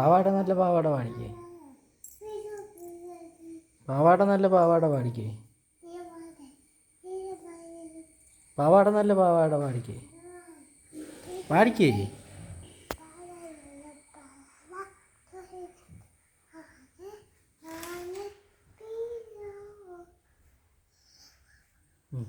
പാവാട നല്ല പാവാട പാടിക്കേ. പാവാട നല്ല പാവാട പാടിക്കേ. പാവാട നല്ല പാവാട പാടിക്കേ. പാടിക്കേ.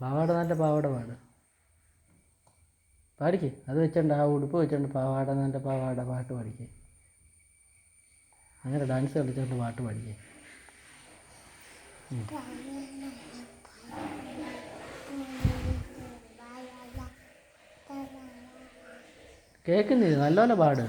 പാവാട നല്ല പാവാട പാട്. പാടിക്കേ. അത് വെച്ചോണ്ട് ആ ഉടുപ്പ് വെച്ചോണ്ട് പാവാട നല്ല പാവാട പാട്ട് പാടിക്കേ. അങ്ങനെ ഡാൻസ് കളിച്ചുകൊണ്ട് പാട്ട് പാടിക്കേ കേൾക്കുന്നില്ല നല്ലപോലെ പാട്.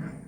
Mm-hmm.